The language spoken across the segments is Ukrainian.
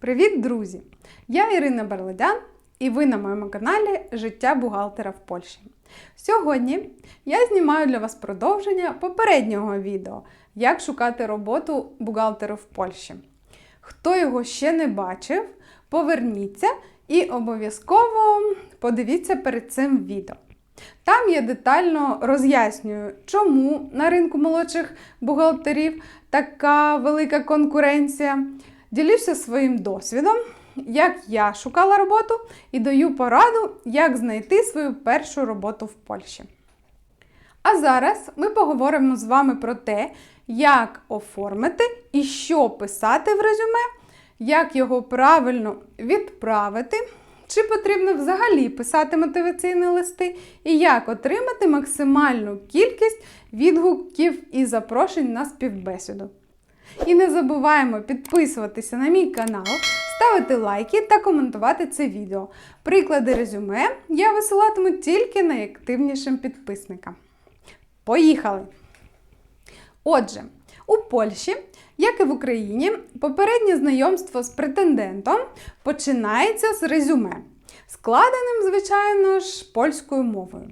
Привіт, друзі! Я Ірина Барлодян і ви на моєму каналі Життя бухгалтера в Польщі. Сьогодні я знімаю для вас продовження попереднього відео, як шукати роботу бухгалтеру в Польщі. Хто його ще не бачив, поверніться і обов'язково подивіться перед цим відео. Там я детально роз'яснюю, чому на ринку молодших бухгалтерів така велика конкуренція. Ділюся своїм досвідом, як я шукала роботу, і даю пораду, як знайти свою першу роботу в Польщі. А зараз ми поговоримо з вами про те, як оформити і що писати в резюме, як його правильно відправити, чи потрібно взагалі писати мотиваційні листи, і як отримати максимальну кількість відгуків і запрошень на співбесіду. І не забуваємо підписуватися на мій канал, ставити лайки та коментувати це відео. Приклади резюме я висилатиму тільки найактивнішим підписникам. Поїхали! Отже, у Польщі, як і в Україні, попереднє знайомство з претендентом починається з резюме, складеним, звичайно ж, польською мовою.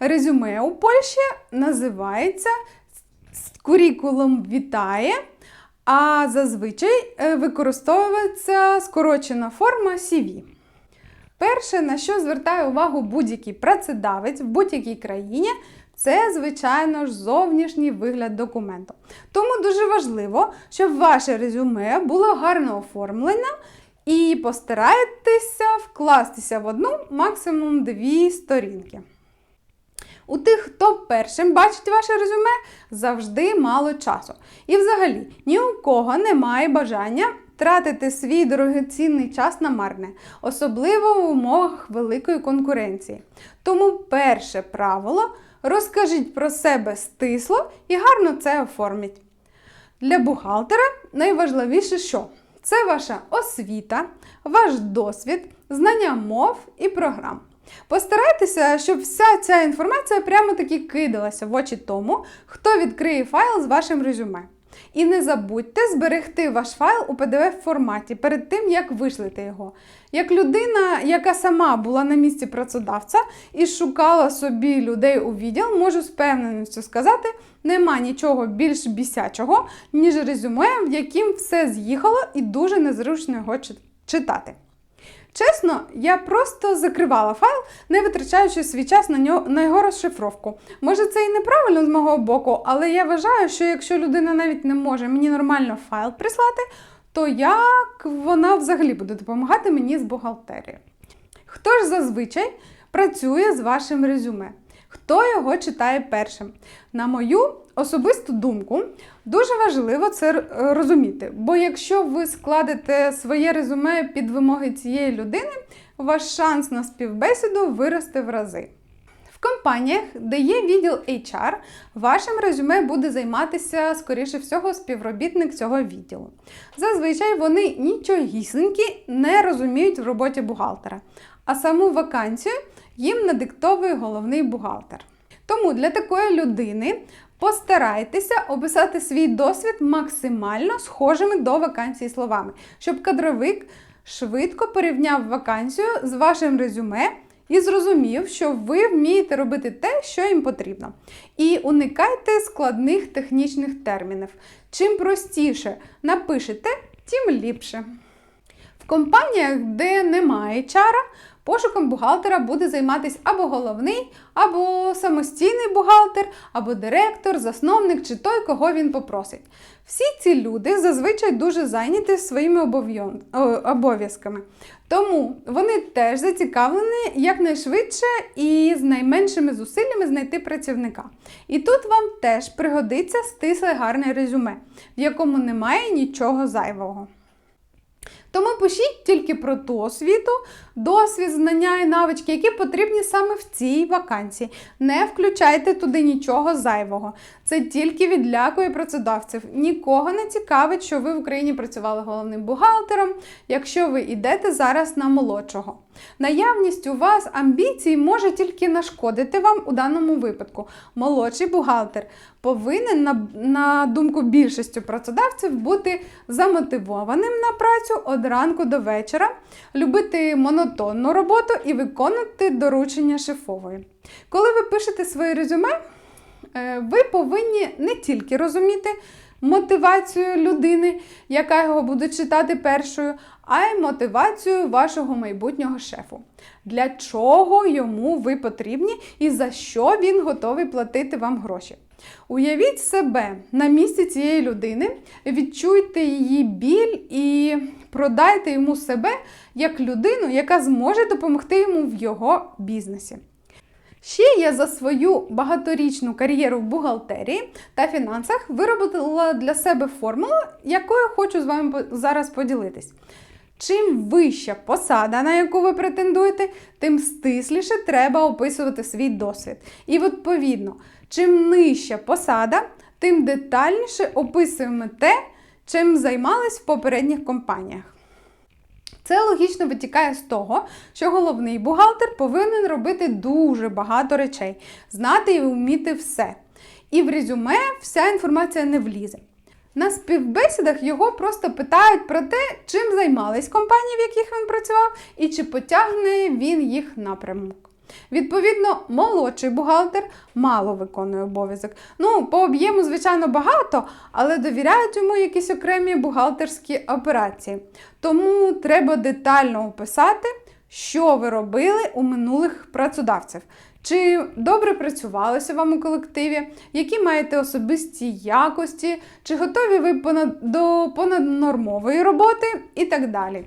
Резюме у Польщі називається курікулум вітає, а зазвичай е, використовується скорочена форма CV. Перше, на що звертає увагу будь-який працедавець в будь-якій країні, це, звичайно ж, зовнішній вигляд документу. Тому дуже важливо, щоб ваше резюме було гарно оформлене і постарайтеся вкластися в одну, максимум дві сторінки. У тих, хто першим бачить ваше резюме, завжди мало часу. І взагалі ні у кого немає бажання тратити свій дорогоцінний час на марне, особливо в умовах великої конкуренції. Тому перше правило розкажіть про себе стисло і гарно це оформіть. Для бухгалтера найважливіше, що це ваша освіта, ваш досвід, знання мов і програм. Постарайтеся, щоб вся ця інформація прямо таки кидалася в очі тому, хто відкриє файл з вашим резюме. І не забудьте зберегти ваш файл у pdf форматі перед тим, як вишлете його. Як людина, яка сама була на місці працедавця і шукала собі людей у відділ, можу з певненістю сказати, нема нічого більш бісячого, ніж резюме, в яким все з'їхало і дуже незручно його читати. Чесно, я просто закривала файл, не витрачаючи свій час на нього, на його розшифровку. Може, це і неправильно з мого боку, але я вважаю, що якщо людина навіть не може мені нормально файл прислати, то як вона взагалі буде допомагати мені з бухгалтерією? Хто ж зазвичай працює з вашим резюме? Хто його читає першим? На мою особисту думку, дуже важливо це розуміти. Бо якщо ви складете своє резюме під вимоги цієї людини, ваш шанс на співбесіду виросте в рази. В компаніях, де є відділ HR, вашим резюме буде займатися, скоріше всього, співробітник цього відділу. Зазвичай вони нічогісінькі не розуміють в роботі бухгалтера, а саму вакансію їм надиктовує головний бухгалтер. Тому для такої людини постарайтеся описати свій досвід максимально схожими до вакансії словами, щоб кадровик швидко порівняв вакансію з вашим резюме. І зрозумів, що ви вмієте робити те, що їм потрібно. І уникайте складних технічних термінів. Чим простіше напишете, тим ліпше. В компаніях, де немає чара, Пошуком бухгалтера буде займатися або головний, або самостійний бухгалтер, або директор, засновник чи той, кого він попросить. Всі ці люди зазвичай дуже зайняті своїми обов'язками. Тому вони теж зацікавлені якнайшвидше і з найменшими зусиллями знайти працівника. І тут вам теж пригодиться стисле гарне резюме, в якому немає нічого зайвого. Тому пишіть тільки про ту освіту, досвід, знання і навички, які потрібні саме в цій вакансії. Не включайте туди нічого зайвого. Це тільки відлякує працедавців. Нікого не цікавить, що ви в Україні працювали головним бухгалтером, якщо ви йдете зараз на молодшого. Наявність у вас амбіцій може тільки нашкодити вам у даному випадку. Молодший бухгалтер повинен, на, на думку більшості працедавців, бути замотивованим на працю одразу ранку до вечора, любити монотонну роботу і виконувати доручення шефової. Коли ви пишете своє резюме, е, ви повинні не тільки розуміти мотивацію людини, яка його буде читати першою, а й мотивацію вашого майбутнього шефу. Для чого йому ви потрібні і за що він готовий платити вам гроші. Уявіть себе на місці цієї людини, відчуйте її біль і продайте йому себе як людину, яка зможе допомогти йому в його бізнесі. Ще я за свою багаторічну кар'єру в бухгалтерії та фінансах виробила для себе формулу, якою хочу з вами зараз поділитись. Чим вища посада, на яку ви претендуєте, тим стисліше треба описувати свій досвід. І відповідно, чим нижча посада, тим детальніше описуємо те, чим займались в попередніх компаніях. Це логічно витікає з того, що головний бухгалтер повинен робити дуже багато речей, знати і вміти все. І в резюме вся інформація не влізе. На співбесідах його просто питають про те, чим займались компанії, в яких він працював, і чи потягне він їх напрямок. Відповідно, молодший бухгалтер мало виконує обов'язок. Ну, по об'єму, звичайно, багато, але довіряють йому якісь окремі бухгалтерські операції. Тому треба детально описати, що ви робили у минулих працедавців. Чи добре працювалося вам у колективі, які маєте особисті якості, чи готові ви понад, до понаднормової роботи і так далі.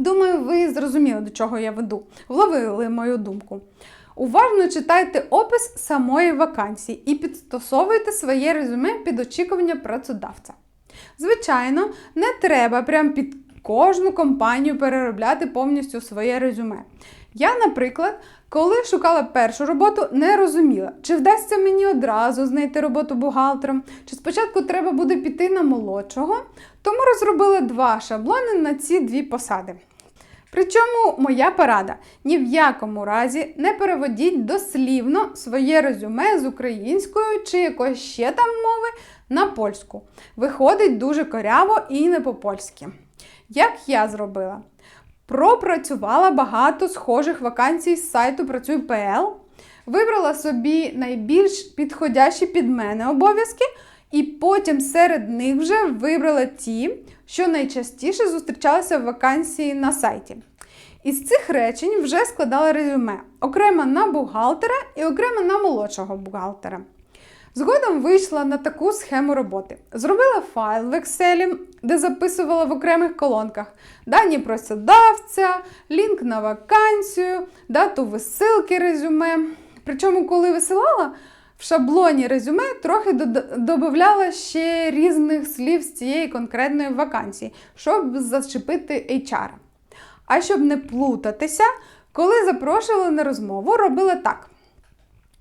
Думаю, ви зрозуміли, до чого я веду, вловили мою думку. Уважно читайте опис самої вакансії і підстосовуйте своє резюме під очікування працедавця. Звичайно, не треба прям під кожну компанію переробляти повністю своє резюме. Я, наприклад, коли шукала першу роботу, не розуміла, чи вдасться мені одразу знайти роботу бухгалтером, чи спочатку треба буде піти на молодшого, тому розробила два шаблони на ці дві посади. Причому моя порада: ні в якому разі не переводіть дослівно своє резюме з українською чи якоїсь ще там мови на польську. Виходить дуже коряво і не по-польськи. Як я зробила? Пропрацювала багато схожих вакансій з сайту Працюй.пл, вибрала собі найбільш підходящі під мене обов'язки, і потім серед них вже вибрала ті, що найчастіше зустрічалися в вакансії на сайті. Із цих речень вже складала резюме окремо на бухгалтера і окремо на молодшого бухгалтера. Згодом вийшла на таку схему роботи. Зробила файл в Excel, де записувала в окремих колонках дані працедавця, лінк на вакансію, дату висилки резюме. Причому, коли висилала, в шаблоні резюме трохи додавала ще різних слів з цієї конкретної вакансії, щоб зачепити HR. А щоб не плутатися, коли запрошували на розмову, робила так.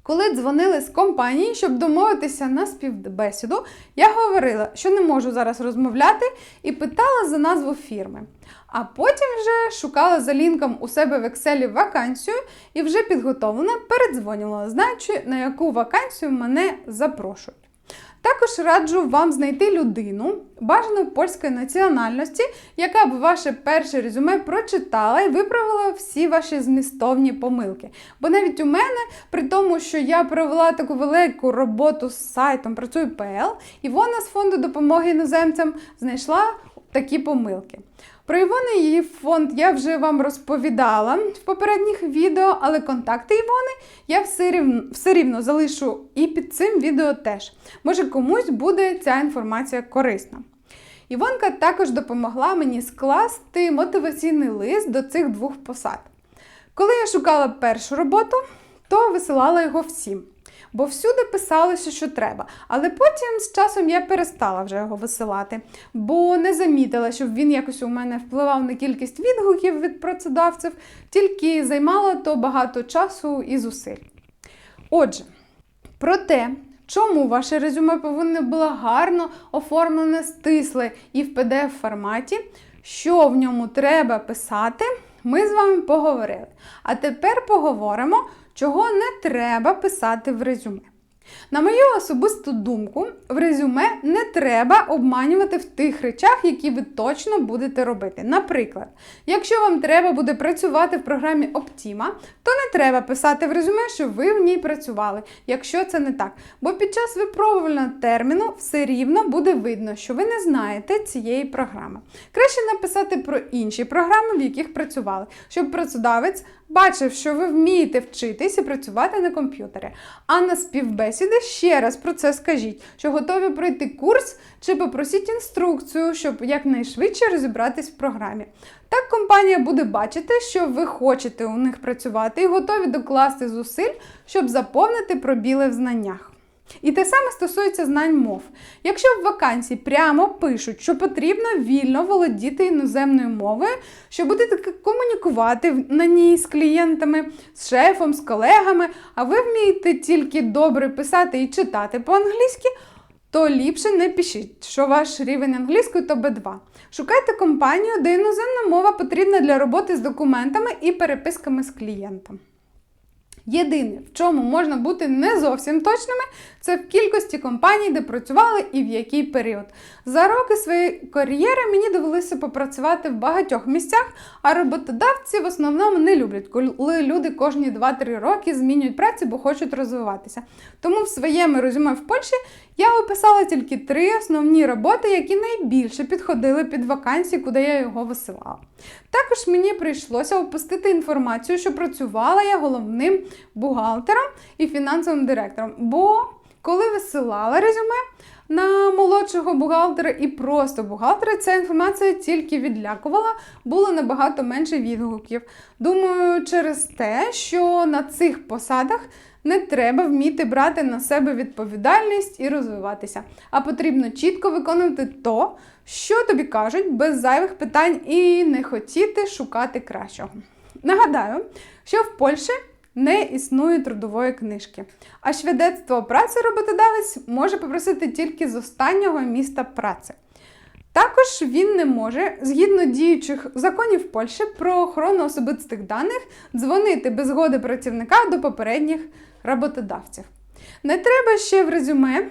Коли дзвонили з компанії, щоб домовитися на співбесіду, я говорила, що не можу зараз розмовляти, і питала за назву фірми. А потім вже шукала за лінком у себе в Excel вакансію і вже підготовлена передзвонювала, знаючи, на яку вакансію мене запрошують. Також раджу вам знайти людину, бажано польської національності, яка б ваше перше резюме прочитала і виправила всі ваші змістовні помилки. Бо навіть у мене, при тому, що я провела таку велику роботу з сайтом Працюй.пл, і вона з фонду допомоги іноземцям знайшла такі помилки. Про Івони і її фонд я вже вам розповідала в попередніх відео, але контакти Івони я все рівно, все рівно залишу і під цим відео теж. Може комусь буде ця інформація корисна. Івонка також допомогла мені скласти мотиваційний лист до цих двох посад. Коли я шукала першу роботу, то висилала його всім бо всюди писалося, що треба. Але потім з часом я перестала вже його висилати, бо не замітила, щоб він якось у мене впливав на кількість відгуків від працедавців, тільки займало то багато часу і зусиль. Отже, про те, Чому ваше резюме повинно було гарно оформлене, стисле і в pdf форматі, що в ньому треба писати, ми з вами поговорили. А тепер поговоримо, чого не треба писати в резюме. На мою особисту думку, в резюме не треба обманювати в тих речах, які ви точно будете робити. Наприклад, якщо вам треба буде працювати в програмі Optima, то не треба писати в резюме, що ви в ній працювали, якщо це не так. Бо під час випробувального терміну все рівно буде видно, що ви не знаєте цієї програми. Краще написати про інші програми, в яких працювали, щоб працедавець бачив, що ви вмієте вчитись і працювати на комп'ютері. А на співбесіди ще раз про це скажіть, що готові пройти курс чи попросіть інструкцію, щоб якнайшвидше розібратись в програмі. Так компанія буде бачити, що ви хочете у них працювати і готові докласти зусиль, щоб заповнити пробіли в знаннях. І те саме стосується знань мов. Якщо в вакансії прямо пишуть, що потрібно вільно володіти іноземною мовою, що будете комунікувати на ній з клієнтами, з шефом, з колегами, а ви вмієте тільки добре писати і читати по-англійськи, то ліпше не пишіть, що ваш рівень англійської то B2. Шукайте компанію, де іноземна мова потрібна для роботи з документами і переписками з клієнтом. Єдине, в чому можна бути не зовсім точними, це в кількості компаній, де працювали і в який період. За роки своєї кар'єри мені довелося попрацювати в багатьох місцях, а роботодавці в основному не люблять, коли люди кожні 2-3 роки змінюють працю, бо хочуть розвиватися. Тому в своєму резюме в Польщі я описала тільки три основні роботи, які найбільше підходили під вакансії, куди я його висилала. Також мені прийшлося опустити інформацію, що працювала я головним бухгалтером і фінансовим директором. Бо коли висилала резюме на молодшого бухгалтера і просто бухгалтера, ця інформація тільки відлякувала, було набагато менше відгуків. Думаю, через те, що на цих посадах не треба вміти брати на себе відповідальність і розвиватися, а потрібно чітко виконувати то, що тобі кажуть, без зайвих питань і не хотіти шукати кращого. Нагадаю, що в Польщі не існує трудової книжки, а свідецтво праці роботодавець може попросити тільки з останнього міста праці. Також він не може, згідно діючих законів Польщі про охорону особистих даних, дзвонити без згоди працівника до попередніх роботодавців. Не треба ще в резюме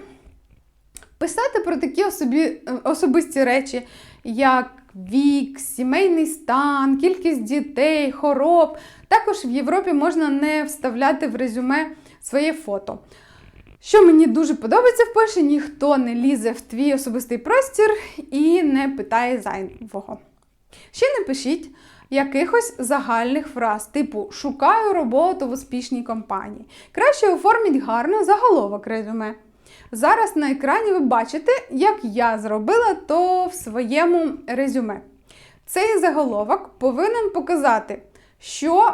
писати про такі особі, особисті речі, як вік, сімейний стан, кількість дітей, хвороб. Також в Європі можна не вставляти в резюме своє фото. Що мені дуже подобається в Польщі, ніхто не лізе в твій особистий простір і не питає зайвого. Ще не пишіть якихось загальних фраз, типу Шукаю роботу в успішній компанії. Краще оформіть гарно заголовок резюме. Зараз на екрані ви бачите, як я зробила то в своєму резюме. Цей заголовок повинен показати, що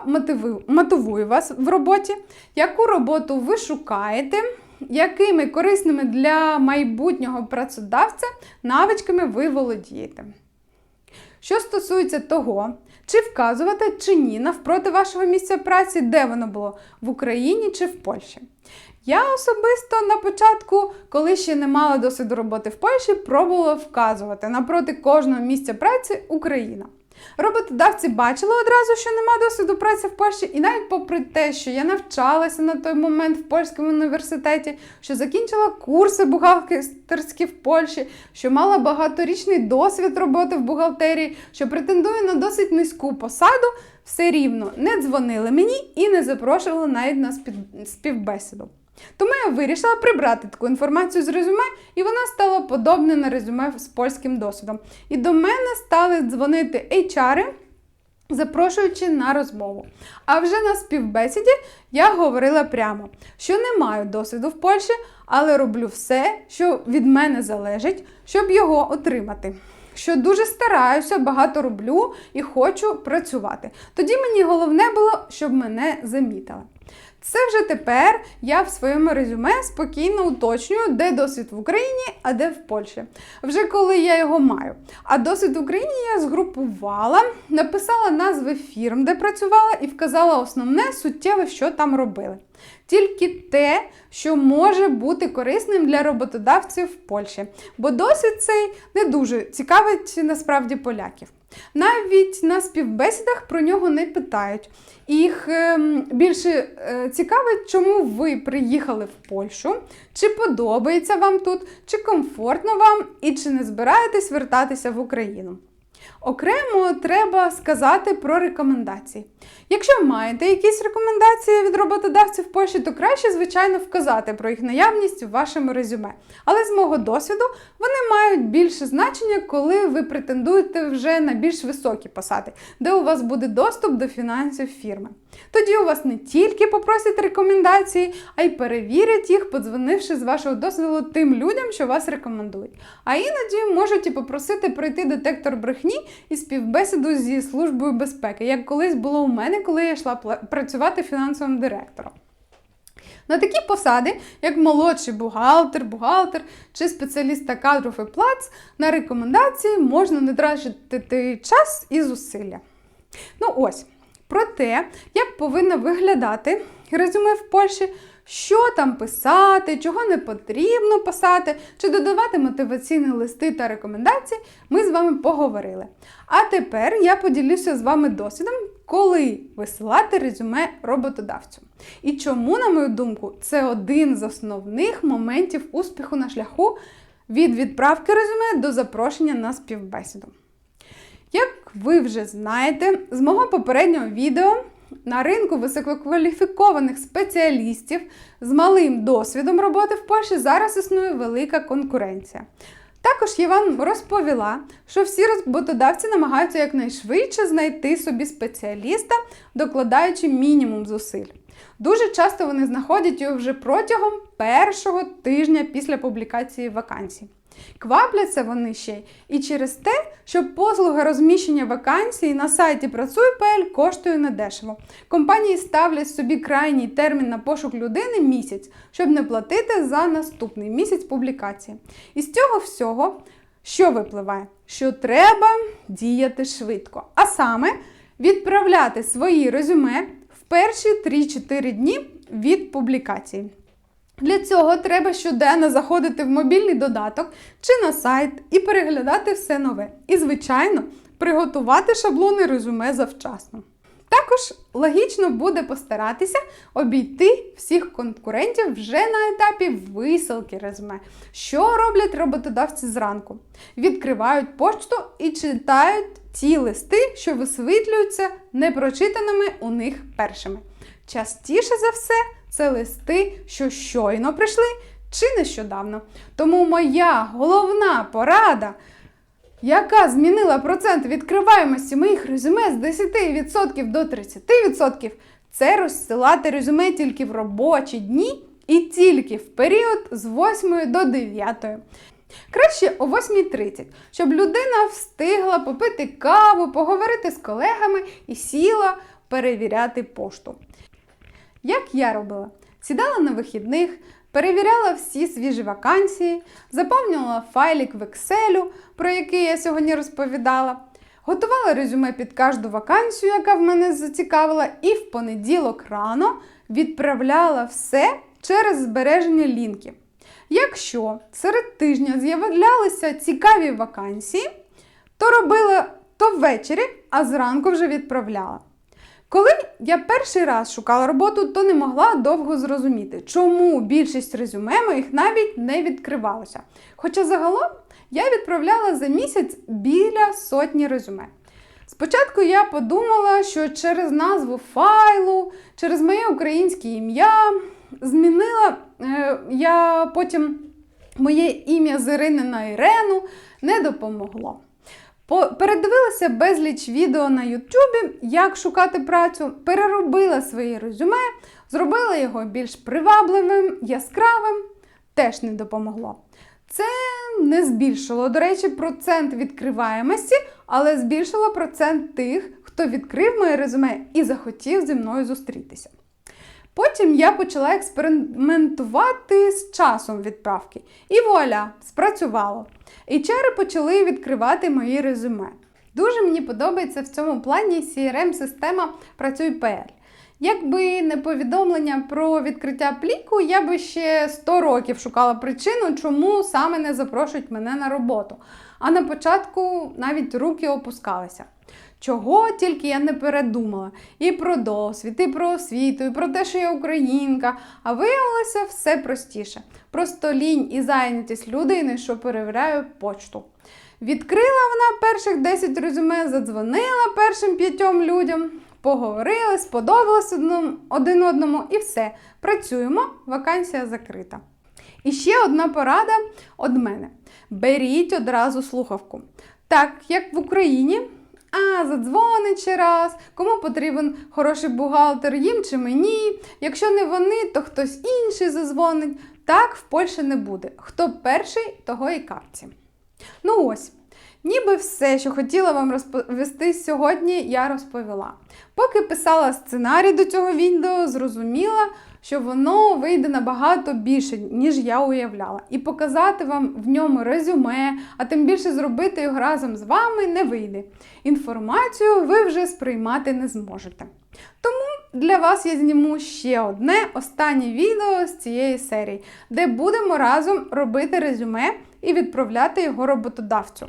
мотивує вас в роботі, яку роботу ви шукаєте, якими корисними для майбутнього працедавця навичками ви володієте. Що стосується того, чи вказувати чи ні навпроти вашого місця праці, де воно було в Україні чи в Польщі. Я особисто на початку, коли ще не мала досвіду роботи в Польщі, пробувала вказувати напроти кожного місця праці Україна. Роботодавці бачили одразу, що нема досвіду праці в Польщі, і навіть попри те, що я навчалася на той момент в польському університеті, що закінчила курси бухгалтерські в Польщі, що мала багаторічний досвід роботи в бухгалтерії, що претендую на досить низьку посаду, все рівно не дзвонили мені і не запрошували навіть на співбесіду. Тому я вирішила прибрати таку інформацію з резюме, і вона стала подобна на резюме з польським досвідом. І до мене стали дзвонити HR, запрошуючи на розмову. А вже на співбесіді я говорила прямо, що не маю досвіду в Польщі, але роблю все, що від мене залежить, щоб його отримати. Що дуже стараюся, багато роблю і хочу працювати. Тоді мені головне було, щоб мене замітили. Це вже тепер я в своєму резюме спокійно уточнюю, де досвід в Україні, а де в Польщі. Вже коли я його маю. А досвід в Україні я згрупувала, написала назви фірм, де працювала, і вказала основне суттєве, що там робили. Тільки те, що може бути корисним для роботодавців в Польщі. Бо досвід цей не дуже цікавить насправді поляків. Навіть на співбесідах про нього не питають. Їх ем, більше е, цікавить, чому ви приїхали в Польщу, чи подобається вам тут, чи комфортно вам, і чи не збираєтесь вертатися в Україну. Окремо треба сказати про рекомендації. Якщо маєте якісь рекомендації від роботодавців в Польщі, то краще, звичайно, вказати про їх наявність в вашому резюме. Але з мого досвіду вони мають більше значення, коли ви претендуєте вже на більш високі посади, де у вас буде доступ до фінансів фірми. Тоді у вас не тільки попросять рекомендації, а й перевірять їх, подзвонивши з вашого дозволу тим людям, що вас рекомендують. А іноді можуть і попросити пройти детектор брехні і співбесіду зі службою безпеки, як колись було у мене, коли я йшла працювати фінансовим директором. На такі посади, як молодший бухгалтер, бухгалтер чи спеціаліст та кадровий плац, на рекомендації можна не тратити час і зусилля. Ну ось, про те, як повинно виглядати резюме в Польщі, що там писати, чого не потрібно писати, чи додавати мотиваційні листи та рекомендації, ми з вами поговорили. А тепер я поділюся з вами досвідом, коли висилати резюме роботодавцю. І чому, на мою думку, це один з основних моментів успіху на шляху від відправки резюме до запрошення на співбесіду. Як ви вже знаєте, з мого попереднього відео на ринку висококваліфікованих спеціалістів з малим досвідом роботи в Польщі зараз існує велика конкуренція. Також я вам розповіла, що всі роботодавці намагаються якнайшвидше знайти собі спеціаліста, докладаючи мінімум зусиль. Дуже часто вони знаходять його вже протягом першого тижня після публікації вакансій. Квапляться вони ще і через те, що послуга розміщення вакансій на сайті Працуй.пл коштує недешево. Компанії ставлять собі крайній термін на пошук людини місяць, щоб не платити за наступний місяць публікації. І з цього всього, що випливає? Що треба діяти швидко. А саме відправляти свої резюме в перші 3-4 дні від публікації. Для цього треба щоденно заходити в мобільний додаток чи на сайт і переглядати все нове. І, звичайно, приготувати шаблони резюме завчасно. Також логічно буде постаратися обійти всіх конкурентів вже на етапі висилки резюме. Що роблять роботодавці зранку? Відкривають почту і читають ті листи, що висвітлюються непрочитаними у них першими. Частіше за все, це листи, що щойно прийшли чи нещодавно. Тому моя головна порада, яка змінила процент відкриваємості моїх резюме з 10% до 30%, це розсилати резюме тільки в робочі дні і тільки в період з 8 до 9. Краще о 8.30, щоб людина встигла попити каву, поговорити з колегами і сіла перевіряти пошту. Як я робила? Сідала на вихідних, перевіряла всі свіжі вакансії, заповнювала файлик в Excel, про який я сьогодні розповідала, готувала резюме під кожну вакансію, яка в мене зацікавила, і в понеділок рано відправляла все через збереження лінків. Якщо серед тижня з'являлися цікаві вакансії, то робила то ввечері, а зранку вже відправляла. Коли я перший раз шукала роботу, то не могла довго зрозуміти, чому більшість резюме моїх навіть не відкривалося. Хоча загалом я відправляла за місяць біля сотні резюме. Спочатку я подумала, що через назву файлу, через моє українське ім'я змінила е, я потім моє ім'я з Ірини на Ірену не допомогло. Передивилася безліч відео на Ютубі, як шукати працю, переробила своє резюме, зробила його більш привабливим, яскравим, теж не допомогло. Це не збільшило, до речі, процент відкриваємості, але збільшило процент тих, хто відкрив моє резюме і захотів зі мною зустрітися. Потім я почала експериментувати з часом відправки. І вуаля, спрацювало. HR почали відкривати мої резюме. Дуже мені подобається в цьому плані CRM-система Працюй.pl. Якби не повідомлення про відкриття пліку, я би ще 100 років шукала причину, чому саме не запрошують мене на роботу. А на початку навіть руки опускалися. Чого тільки я не передумала. І про досвід, і про освіту, і про те, що я українка. А виявилося все простіше. Просто лінь і зайнятість людини, що перевіряє почту. Відкрила вона перших 10 резюме, задзвонила першим п'ятьом людям, поговорили, сподобалось один одному і все. Працюємо, вакансія закрита. І ще одна порада від мене: беріть одразу слухавку. Так, як в Україні. А, задзвонить ще раз, кому потрібен хороший бухгалтер, їм чи мені. Якщо не вони, то хтось інший зазвонить. Так в Польщі не буде. Хто перший, того і капці. Ну ось, ніби все, що хотіла вам розповісти сьогодні, я розповіла. Поки писала сценарій до цього відео, зрозуміла, що воно вийде набагато більше, ніж я уявляла. І показати вам в ньому резюме, а тим більше зробити його разом з вами не вийде. Інформацію ви вже сприймати не зможете. Тому для вас я зніму ще одне останнє відео з цієї серії, де будемо разом робити резюме і відправляти його роботодавцю.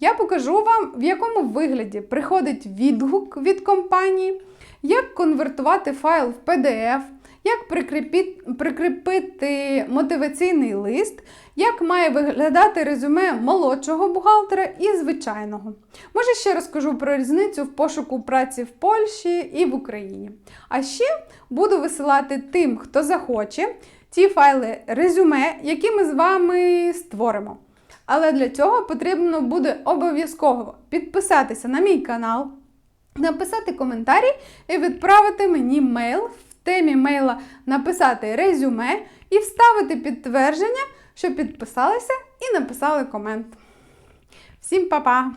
Я покажу вам, в якому вигляді приходить відгук від компанії, як конвертувати файл в PDF, як прикріпити, мотиваційний лист, як має виглядати резюме молодшого бухгалтера і звичайного. Може, ще розкажу про різницю в пошуку праці в Польщі і в Україні. А ще буду висилати тим, хто захоче, ті файли резюме, які ми з вами створимо. Але для цього потрібно буде обов'язково підписатися на мій канал, написати коментарі і відправити мені мейл в темі мейла написати резюме і вставити підтвердження, що підписалися і написали комент. Всім па-па!